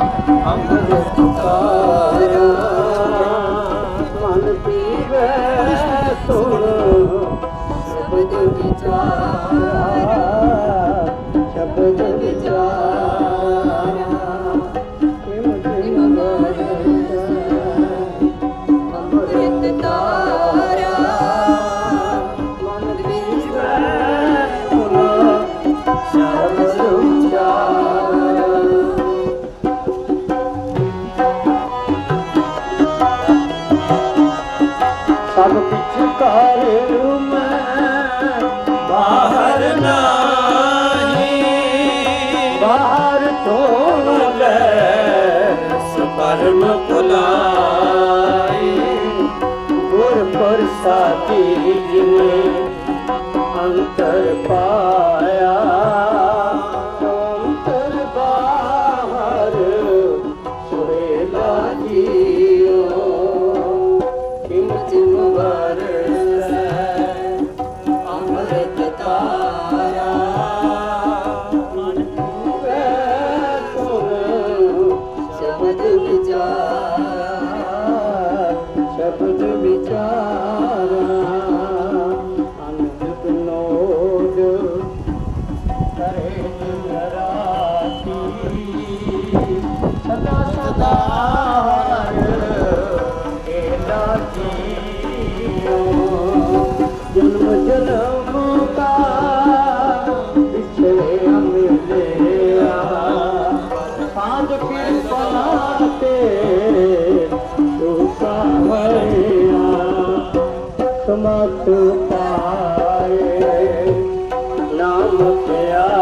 ਅੰਮ੍ਰਿਤ ਤਾਰੇ ਤੋਲੇ ਸਪਰਮ ਪੁਲਾਏ ਗੁਰ ਪ੍ਰਸਾਦੀ ਜਿਨੇ ਮਤ ਪਾਏ ਨਾਮ ਧਿਆਏ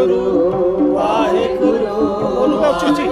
ਵਾਹਿਗੁਰੂ ਵਾਹਿਗੁਰੂ। ਵਾਹਿਗੁਰੂ ਬੋਲੋ ਉੱਚੀ ਉੱਚੀ